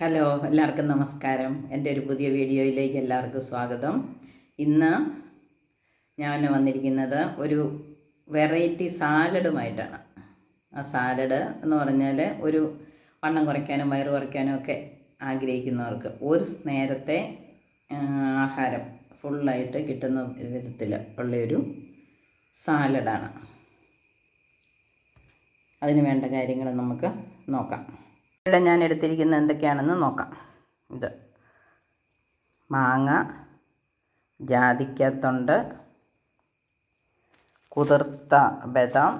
Hello എല്ലാവർക്കും നമസ്കാരം. എന്റെ ഒരു പുതിയ വീഡിയോയിലേക്ക് എല്ലാവർക്കും സ്വാഗതം. ഇന്ന് ഞാൻ വന്നിരിക്കുന്നത് ഒരു വെറൈറ്റി സാലഡുമായിട്ടാണ്. ആ സാലഡ് എന്ന് പറഞ്ഞാൽ ഒരു വണ്ണം കുറയ്ക്കാനും വയറ് കുറയ്ക്കാനും ഒക്കെ ആഗ്രഹിക്കുന്നവർക്ക് ഒരു നേരത്തെ ആഹാരം ഫുള്ളായിട്ട് കിട്ടുന്ന വിധത്തിൽ ഉള്ളൊരു സാലഡാണ്. അതിന് വേണ്ട കാര്യങ്ങൾ നമുക്ക് നോക്കാം. ഇവിടെ ഞാൻ എടുത്തിരിക്കുന്നത് എന്തൊക്കെയാണെന്ന് നോക്കാം. ഇത് മാങ്ങ ജാതിക്കത്തൊണ്ട് കുതിർത്ത ബദാം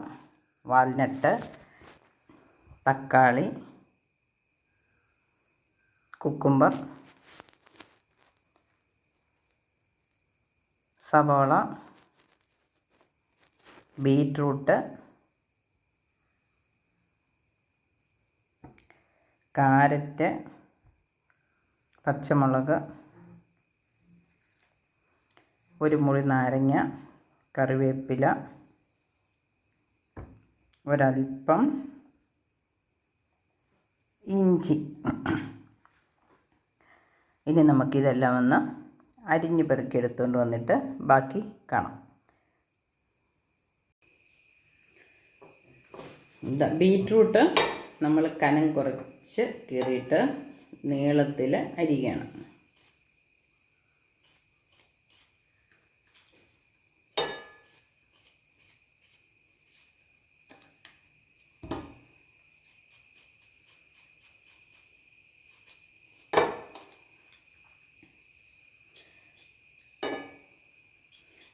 വാൽനട്ട് തക്കാളി കുക്കുംബർ സവോള ബീറ്റ്റൂട്ട് കാരറ്റ് പച്ചമുളക് ഒരു മുറി നാരങ്ങ കറിവേപ്പില ഒരൽപ്പം ഇഞ്ചി. ഇനി നമുക്കിതെല്ലാം ഒന്ന് അരിഞ്ഞ് പെറുക്കി എടുത്തുകൊണ്ട് വന്നിട്ട് ബാക്കി കാണാം. ബീറ്റ്റൂട്ട് നമ്മൾ കനം കുറച്ച് കീറിയിട്ട് നീളത്തിൽ അരിയണം.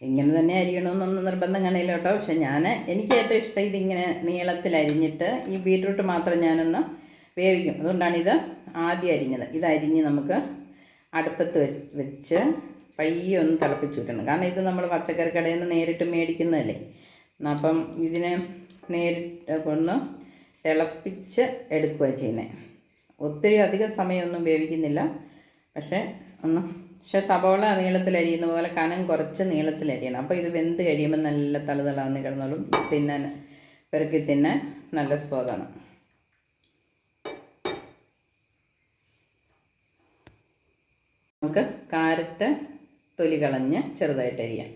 ഇങ്ങനെ തന്നെ അരിയണമെന്നൊന്നും നിർബന്ധം കാണില്ല കേട്ടോ. പക്ഷെ ഞാൻ എനിക്ക് ഏറ്റവും ഇഷ്ടം ഇതിങ്ങനെ നീളത്തിൽ അരിഞ്ഞിട്ട് ഈ ബീറ്റ്റൂട്ട് മാത്രം ഞാനൊന്ന് വേവിക്കും. അതുകൊണ്ടാണ് ഇത് ആദ്യം അരിഞ്ഞത്. ഇത് അരിഞ്ഞ് നമുക്ക് അടുപ്പത്ത് വെച്ച് പയ്യെ ഒന്ന് തിളപ്പിച്ച് വിട്ടണം കാരണം ഇത് നമ്മൾ പച്ചക്കറി കടയിൽ നിന്ന് നേരിട്ട് മേടിക്കുന്നതല്ലേ. അപ്പം ഇതിനെ നേരിട്ട് ഒന്ന് തിളപ്പിച്ച് എടുക്കുക ചെയ്യുന്നത് ഒത്തിരി അധികം സമയമൊന്നും വേവിക്കുന്നില്ല. പക്ഷേ ഒന്ന് പക്ഷേ സവോള നീളത്തിൽ അരിയുന്ന പോലെ കനം കുറച്ച് നീളത്തിൽ അരിയണം. അപ്പോൾ ഇത് വെന്ത് കഴിയുമ്പോൾ നല്ല തലതളാന്ന് കിടന്നോളും. തിന്നാൻ പെറുക്കി തിന്നാൻ നല്ല സ്വാദാണ് നമുക്ക് കാരറ്റ് തൊലി കളഞ്ഞ് ചെറുതായിട്ട് അരിയാം.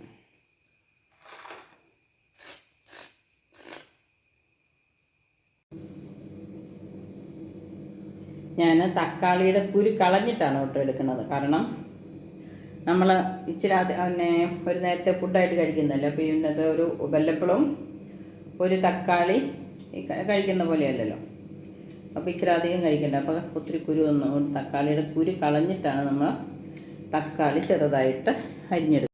ഞാൻ തക്കാളിയുടെ കുരു കളഞ്ഞിട്ടാണ് ഒട്ടും എടുക്കുന്നത്. കാരണം നമ്മൾ ഇച്ചിരി പിന്നെ ഒരു നേരത്തെ ഫുഡായിട്ട് കഴിക്കുന്നതല്ലേ അപ്പോൾ ഇതിനകത്ത് ഒരു വല്ലപ്പോഴും ഒരു തക്കാളി കഴിക്കുന്ന പോലെയല്ലല്ലോ? അപ്പോൾ ഇച്ചിരി അധികം കഴിക്കണ്ട. അപ്പോൾ ഒത്തിരി കുരു ഒന്നും തക്കാളിയുടെ കുരു കളഞ്ഞിട്ടാണ് നമ്മൾ തക്കാളി ചെറുതായിട്ട് അരിഞ്ഞെടുക്കും.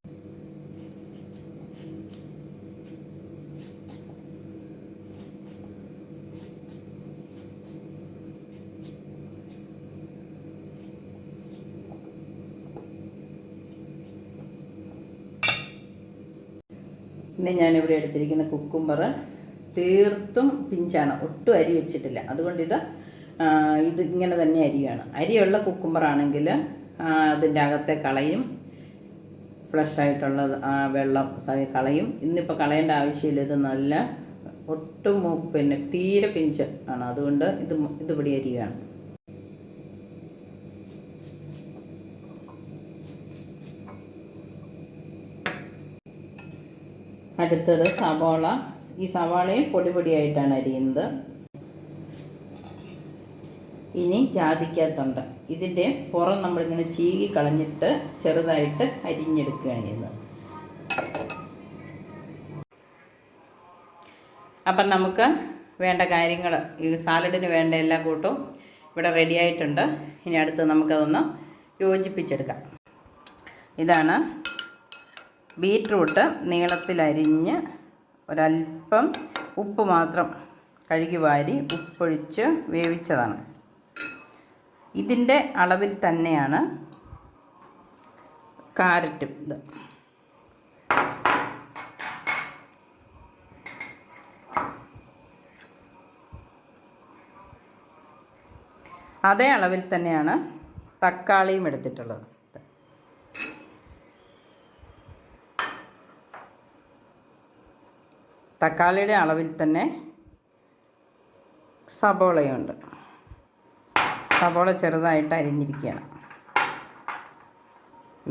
പിന്നെ ഞാനിവിടെ എടുത്തിരിക്കുന്ന കുക്കുംബർ തീർത്തും പിഞ്ചാണ്. ഒട്ടും അരി വെച്ചിട്ടില്ല. അതുകൊണ്ട് ഇത് ഇത് ഇങ്ങനെ തന്നെ അരിയാണ്. അരിയുള്ള കുക്കുംബറാണെങ്കിൽ അതിന്റെ അകത്തെ കളയും. ഫ്ലഷ് ആയിട്ടുള്ളത് ആ വെള്ളം കളയും. ഇന്നിപ്പോൾ കളയേണ്ട ആവശ്യമില്ല. ഇത് നല്ല ഒട്ടും പിന്നെ തീരെ പിഞ്ച് ആണ്. അതുകൊണ്ട് ഇത് ഇത് ഇവിടെ അടുത്തത് സവാള. ഈ സവാളയും പൊടി പൊടിയായിട്ടാണ് അരിയുന്നത്. ഇനി ജാതിക്കകത്തുണ്ട് ഇതിന്റെ പുറം നമ്മളിങ്ങനെ ചീകി കളഞ്ഞിട്ട് ചെറുതായിട്ട് അരിഞ്ഞെടുക്കുകയാണ് ചെയ്യുന്നത്. അപ്പം നമുക്ക് വേണ്ട കാര്യങ്ങൾ ഈ സാലഡിന് വേണ്ട എല്ലാ കൂട്ടും ഇവിടെ റെഡി ആയിട്ടുണ്ട്. ഇനി അടുത്ത് നമുക്കതൊന്ന് യോജിപ്പിച്ചെടുക്കാം. ഇതാണ് ബീറ്റ്റൂട്ട് നീളത്തിലരിഞ്ഞ് ഒരല്പം ഉപ്പ് മാത്രം കഴുകി വാരി ഉപ്പൊഴിച്ച് വേവിച്ചതാണ്. ഇതിന്റെ അളവിൽ തന്നെയാണ് കാരറ്റും ഇത്. അതേ അളവിൽ തന്നെയാണ് തക്കാളിയും എടുത്തിട്ടുള്ളത്. തക്കാളിയുടെ അളവിൽ തന്നെ സബോളയുണ്ട്. സവോള ചെറുതായിട്ട് അരിഞ്ഞിരിക്കുകയാണ്.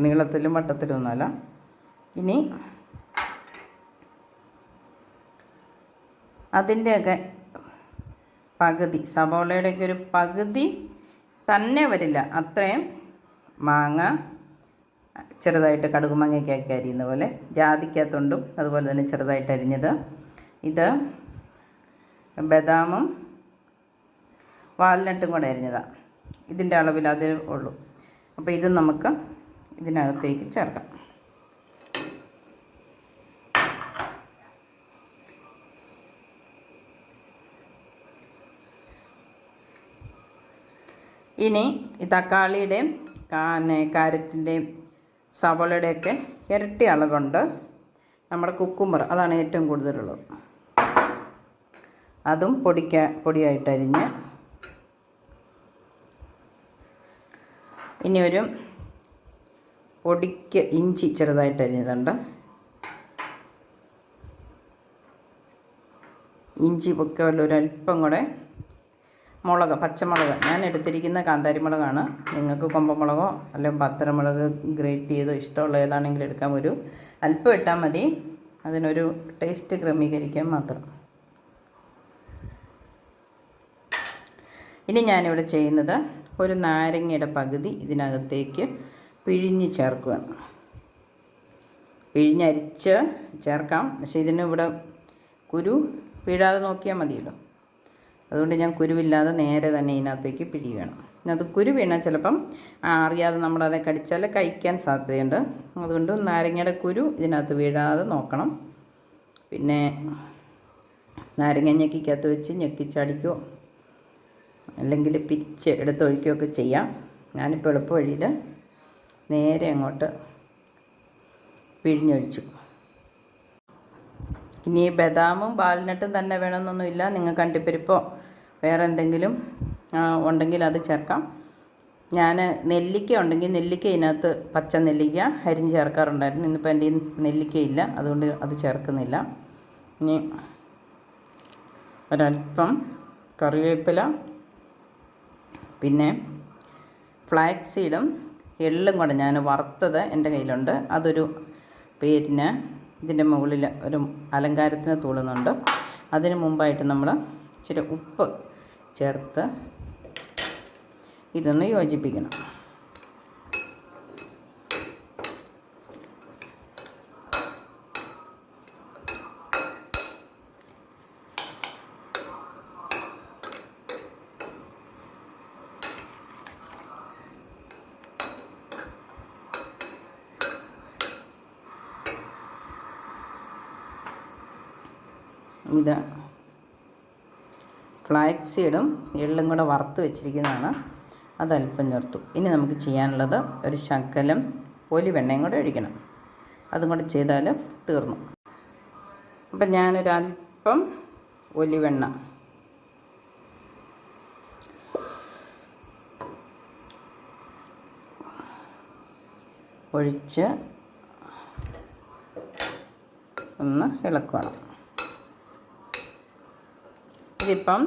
നീളത്തിലും വട്ടത്തിലും ഒന്നുമല്ല. ഇനി അതിന്റെയൊക്കെ പകുതി സവോളയുടെയൊക്കെ ഒരു പകുതി തന്നെ വരില്ല. അത്രയും മാങ്ങ ചെറുതായിട്ട് കടുകുമാങ്ങയ്ക്കൊക്കെ അരിയുന്ന പോലെ ജാതിക്കകത്തുണ്ടും അതുപോലെ തന്നെ ചെറുതായിട്ട് അരിഞ്ഞത്. ഇത് ബദാമും വാൽനട്ടും കൂടെ അരിഞ്ഞതാണ് ഇതിന്റെ അളവിൽ അതേ ഉള്ളൂ. അപ്പോൾ ഇത് നമുക്ക് ഇതിനകത്തേക്ക് ചേർക്കാം. ഇനി ഈ തക്കാളിയുടെയും കാരറ്റിന്റെയും സവോളയുടെയൊക്കെ ഇരട്ടി അളവുണ്ട്. നമ്മുടെ കുക്കുമ്പർ അതാണ് ഏറ്റവും കൂടുതലുള്ളത്. അതും പൊടിക്ക പൊടിയായിട്ടരിഞ്ഞ് ഇനി ഒരു പൊടിക്ക് ഇഞ്ചി ചെറുതായിട്ട് അരിഞ്ഞതുണ്ട്. ഇഞ്ചി വല്ല ഒരല്പം കൂടെ മുളക് പച്ചമുളക്. ഞാൻ എടുത്തിരിക്കുന്ന കാന്താരി മുളകാണ് നിങ്ങൾക്ക് കൊമ്പമുളകോ അല്ലെങ്കിൽ പത്തരമുളക് ഗ്രേറ്റ് ചെയ്തോ ഇഷ്ടമുള്ള ഏതാണെങ്കിലും എടുക്കാൻ ഒരു അല്പം ഇട്ടാൽ മതി. അതിനൊരു ടേസ്റ്റ് ക്രമീകരിക്കാൻ മാത്രം. ഇനി ഞാനിവിടെ ചെയ്യുന്നത് ഒരു നാരങ്ങയുടെ പകുതി ഇതിനകത്തേക്ക് പിഴിഞ്ഞ് ചേർക്കുക പിഴിഞ്ഞരിച്ച് ചേർക്കാം. പക്ഷെ ഇതിന് ഇവിടെ കുരു പിഴാതെ നോക്കിയാൽ മതിയല്ലോ. അതുകൊണ്ട് ഞാൻ കുരുവില്ലാതെ നേരെ തന്നെ ഇതിനകത്തേക്ക് പിഴിയണം. അത് കുരു വീണാൽ ചിലപ്പം അറിയാതെ നമ്മളതെ കടിച്ചാൽ കഴിക്കാൻ സാധ്യതയുണ്ട്. അതുകൊണ്ട് നാരങ്ങയുടെ കുരു ഇതിനകത്ത് വീഴാതെ നോക്കണം. പിന്നെ നാരങ്ങ ഞെക്കിക്കകത്ത് വെച്ച് ഞെക്കിച്ചടിക്കുകയോ അല്ലെങ്കിൽ പിരിച്ച് എടുത്തൊഴിക്കുകയൊക്കെ ചെയ്യാം. ഞാനിപ്പോൾ എളുപ്പവഴിയിൽ നേരെ അങ്ങോട്ട് പിഴിഞ്ഞൊഴിച്ചു. ഇനി ബദാമും വാൽനട്ടും തന്നെ വേണമെന്നൊന്നുമില്ല നിങ്ങൾക്ക് അണ്ടിപ്പരിപ്പോ വേറെ എന്തെങ്കിലും ഉണ്ടെങ്കിൽ അത് ചേർക്കാം. ഞാൻ നെല്ലിക്ക ഉണ്ടെങ്കിൽ നെല്ലിക്ക ഇതിനകത്ത് പച്ച നെല്ലിക്ക അരിഞ്ഞ് ചേർക്കാറുണ്ടായിരുന്നു. ഇന്നിപ്പോൾ എന്റെ നെല്ലിക്കയില്ല അതുകൊണ്ട് അത് ചേർക്കുന്നില്ല. ഇനി ഒരൽപ്പം കറിവേപ്പില പിന്നെ ഫ്ലാക്സ് സീഡും എള്ളും കൂടെ ഞാൻ വറുത്തത് എന്റെ കയ്യിലുണ്ട്. അതൊരു പേരിന് ഇതിന്റെ മുകളിൽ ഒരു അലങ്കാരത്തിന് തൂളുന്നുണ്ട്. അതിന് മുമ്പായിട്ട് നമ്മൾ ഇച്ചിരി ഉപ്പ് ചേർത്ത് ഇതൊന്ന് യോജിപ്പിക്കണം. ഇത് ഫ്ലാക്സ് സീഡും എള്ളും കൂടെ വറുത്ത് വെച്ചിരിക്കുന്നതാണ്. അല്പം ചേർത്തു ഇനി നമുക്ക് ചെയ്യാനുള്ളത് ഒരു ശകലം ഒലിവെണ്ണയും കൂടെ ഒഴിക്കണം. അതും കൂടെ ചെയ്താൽ തീർന്നു. അപ്പം ഞാനൊരല്പം ഒലിവെണ്ണ. ഒഴിച്ച് ഒന്ന് ഇളക്കണം ഇതിപ്പം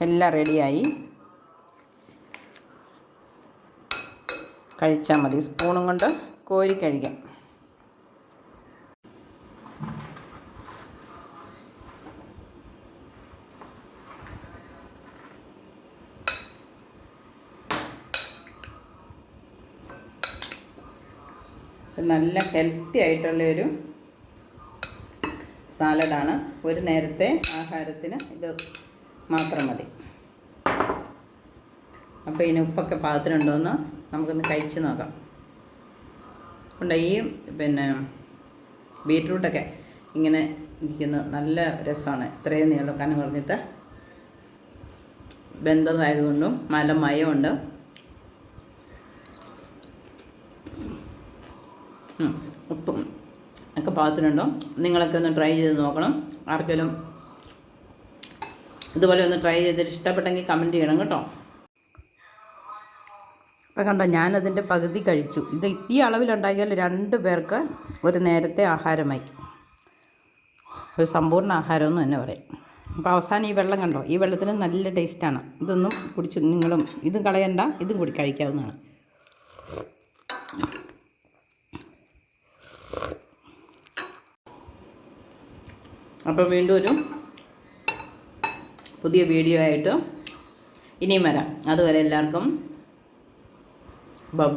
എല്ലാം റെഡിയായി. കഴിച്ചാൽ മതി. സ്പൂണും കൊണ്ട് കോരി കഴിക്കാം. നല്ല ഹെൽത്തി ആയിട്ടുള്ളൊരു സാലഡാണ്. ഒരു നേരത്തെ ആഹാരത്തിന് ഇത് മാത്രം മതി. അപ്പോൾ ഇതിന് ഉപ്പൊക്കെ പാകത്തിനുണ്ടോയെന്ന് നമുക്കൊന്ന് കഴിച്ച് നോക്കാം. ഉണ്ട് ഈ പിന്നെ ബീറ്റ്റൂട്ടൊക്കെ ഇങ്ങനെ ഇരിക്കുന്നത് നല്ല രസമാണ്. ഇത്രയും നീളം കനം കുറഞ്ഞിട്ട് ബന്ധമായതുകൊണ്ടും മലമയമുണ്ട് മയമുണ്ട്. ഉപ്പും ഒക്കെ പാകത്തിനുണ്ടോ നിങ്ങളൊക്കെ ഒന്ന് ട്രൈ ചെയ്ത് നോക്കണം. ആർക്കെങ്കിലും ഇതുപോലെ ഒന്ന് ട്രൈ ചെയ്തിട്ട് ഇഷ്ടപ്പെട്ടെങ്കിൽ കമന്റ് ചെയ്യണം കേട്ടോ. അപ്പം കണ്ടോ ഞാനതിന്റെ പകുതി കഴിച്ചു. ഇത് ഈ അളവിലുണ്ടാക്കിയാൽ രണ്ട് പേർക്ക് ഒരു നേരത്തെ ആഹാരമായി. ഒരു സമ്പൂർണ ആഹാരമെന്ന് തന്നെ പറയാം. അപ്പോൾ അവസാനം ഈ വെള്ളം കണ്ടോ? ഈ വെള്ളത്തിന് നല്ല ടേസ്റ്റാണ് ഇതൊന്നും കുടിച്ച് നിങ്ങളും ഇതും കളയണ്ട ഇതും കൂടി കഴിക്കാവുന്നതാണ്. അപ്പോൾ വീണ്ടും ഒരു പുതിയ വീഡിയോ ആയിട്ട് ഇനിയും വരാം. അതുവരെ എല്ലാവർക്കും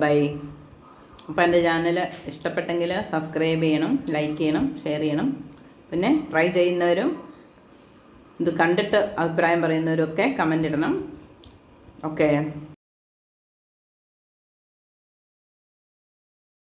ബൈ അപ്പോൾ എന്റെ ചാനൽ ഇഷ്ടപ്പെട്ടെങ്കിൽ സബ്സ്ക്രൈബ് ചെയ്യണം ലൈക്ക് ചെയ്യണം ഷെയർ ചെയ്യണം. പിന്നെ ട്രൈ ചെയ്യുന്നവരും ഇത് കണ്ടിട്ട് അഭിപ്രായം പറയുന്നവരൊക്കെ കമന്റ് ഇടണം. ഓക്കെ.